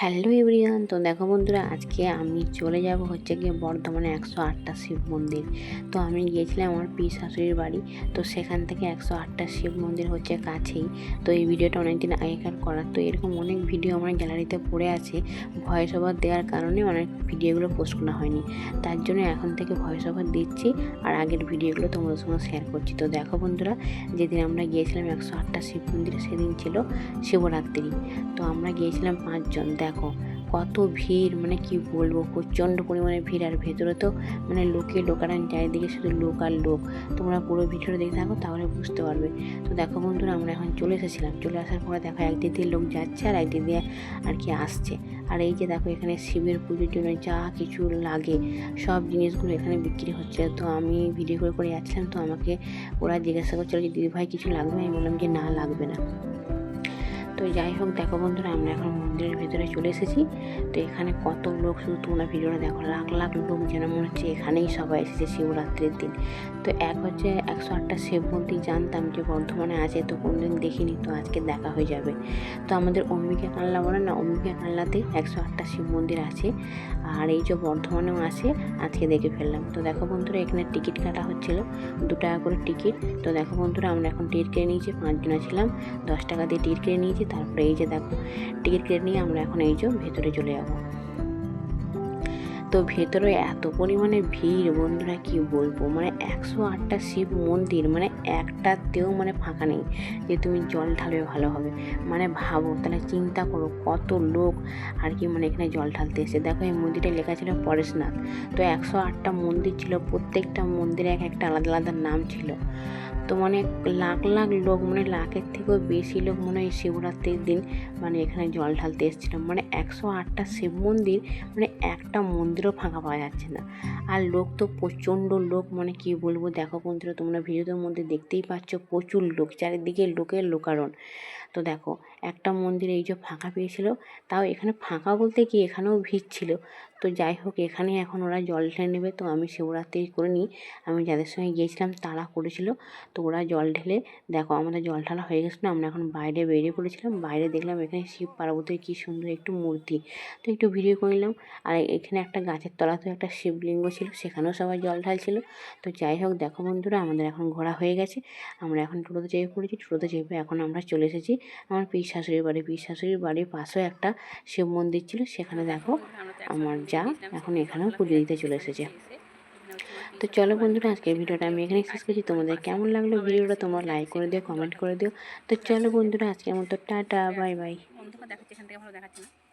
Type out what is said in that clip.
Hello everyone, তো দেখো বন্ধুরা, আজকে আমি চলে যাব হচ্ছে গিয়ে বর্ধমানে একশো আটটা শিব মন্দির। তো আমি গিয়েছিলাম আমার পি শাশুড়ির বাড়ি, তো সেখান থেকে একশো আটটা শিব মন্দির হচ্ছে কাছেই। তো এই ভিডিওটা অনেকদিন আগেকার করা, তো এরকম অনেক ভিডিও আমার গ্যালারিতে পড়ে আছে। ভয়েস ওভার দেওয়ার কারণে অনেক ভিডিওগুলো পোস্ট করা হয়নি। তার জন্য এখন থেকে ভয়েস ওভার দিচ্ছি আর আগের ভিডিওগুলো তোমাদের সঙ্গে শেয়ার করছি। তো দেখো বন্ধুরা, যেদিন আমরা গিয়েছিলাম একশো আটটা শিব মন্দিরে সেদিন ছিল শিবরাত্রি। তো আমরা গিয়েছিলাম পাঁচজন। দেখো, কত ভিড় মানে কি বলব, প্রচণ্ড পরিমাণে ভিড়। আর ভেতরে তো মানে লোকে লোকারান চারিদিকে শুধু লোক আর লোক। তোমরা পুরো ভিডিওটা দেখে থাকো, তাহলে বুঝতে পারবে। তো দেখো বন্ধুরা, আমরা এখন চলে এসেছিলাম। চলে আসার পরে দেখো একদিক দিয়ে লোক যাচ্ছে আর একদিক দিয়ে আর কি আসছে। আর এই যে দেখো, এখানে শিবের পুজোর জন্য যা কিছু লাগে, সব জিনিসগুলো এখানে বিক্রি হচ্ছে। তো আমি ভিডিও করে করে যাচ্ছিলাম, তো আমাকে ওরা জিজ্ঞাসা করছিল যে দিদি ভাই কিছু লাগবে? আমি বললাম যে, না, লাগবে না। তো যাই হোক, দেখো বন্ধুরা, আমরা এখন মন্দিরের ভিতরে চলে এসেছি। তো এখানে কত লোক শুধু তোমরা ভিডিওটা দেখো, লাখ লাখ লোক যেন মনে হচ্ছে এখানেই সবাই এসেছে শিবরাত্রির দিন। তো এক হচ্ছে একশো আটটা শিব মন্দির জানতাম যে বর্ধমানে আছে, তো কোনদিন দেখিনি, তো আজকে দেখা হয়ে যাবে। তো আমাদের অম্বিকা কানলা বলে না, অম্বিকা কানলাতে একশো আটটা শিব মন্দির আছে, আর এই যে বর্ধমানেও আছে, আজকে দেখে ফেললাম। তো দেখো বন্ধুরা, এখানে টিকিট কাটা হচ্ছিল, দু টাকা করে টিকিট। তো দেখো বন্ধুরা, আমরা এখন টিকিট কেটে নিয়েছি, পাঁচজনা ছিলাম দশ টাকা দিয়ে টিকিট কেটে নিয়েছি তারপরে এই যে দেখো টিকিট কেটে নিয়ে আমরা এখন এই যে ভেতরে চলে যাব। তো ভেতরে এত পরিমাণে ভিড়, বন্ধুরা কি বলব? মানে একশো আটটা শিব মন্দির মানে একটাতেও মানে ফাঁকা নেই যে তুমি জল ঢালবে ভালো হবে। মানে ভাবো, তাহলে চিন্তা করো কত লোক আর কি মানে এখানে জল ঢালতে এসে দেখো এই মন্দিরে লেখা ছিল পরেশনাথ। তো একশো আটটা মন্দির ছিল, প্রত্যেকটা মন্দিরে এক একটা আলাদা আলাদা নাম ছিল। তো মানে লাখ লাখ লোক মানে লাখের থেকেও বেশি লোক মনে হয় শিবরাত্রির দিন মানে এখানে জল ঢালতে এসেছিলাম মানে একশো আটটা শিব মন্দির মানে একটা মন্দিরও ফাঁকা পাওয়া যাচ্ছে না। আর লোক তো প্রচণ্ড লোক মানে কি বলব, দেখো বন্ধুরা, তোমরা ভিডিওদের মধ্যে দেখতেই পাচ্ছ প্রচুর লোক, চারিদিকে লোকের লোকারণ। তো দেখো, একটা মন্দির এই যে ফাঁকা পেয়েছিল, তাও এখানে ফাঁকা বলতে কি এখানেও ভিড় ছিল। তো যাই হোক, এখানে এখন ওরা জল ঢেলে নেবে, তো আমি শিবরাত্রি করে নিই। আমি যাদের সঙ্গে গিয়েছিলাম তারা করেছিল, তো ওরা জল ঢেলে, দেখো আমাদের জল ঢালা হয়ে গেছিল আমরা এখন বাইরে বেরিয়ে পড়েছিলাম, বাইরে দেখলাম এখানে শিব পার্বতীর কী সুন্দর একটু মূর্তি। তো একটু ভিডিও করে নিলাম, আর এখানে একটা গাছের তলাতেও একটা শিবলিঙ্গ ছিল, সেখানেও সবাই জল ঢালছিল। তো যাই হোক, দেখো বন্ধুরা, আমাদের এখন ঘোরা হয়ে গেছে, আমরা এখন টোটোতে চেপে পড়েছি, টোটোতে চেপে এখন আমরা চলে এসেছি। আমার পিস শাশুড়ির বাড়ি। পিস শাশুড়ির বাড়ির পাশেও একটা শিব মন্দির ছিল, সেখানে দেখো আমার যা এখন এখানেও পুজো দিতে চলে এসেছে। তো চলো বন্ধুরা, আজকের ভিডিওটা আমি এখানে শেষ করছি। তোমাদের কেমন লাগল ভিডিওটা তোমরা লাইক করে দিও কমেন্ট করে দিও। তো চলো বন্ধুরা, আজকের মতো টাটা বাই বাই দেখাচ্ছি থেকে ভালো দেখাচ্ছি না।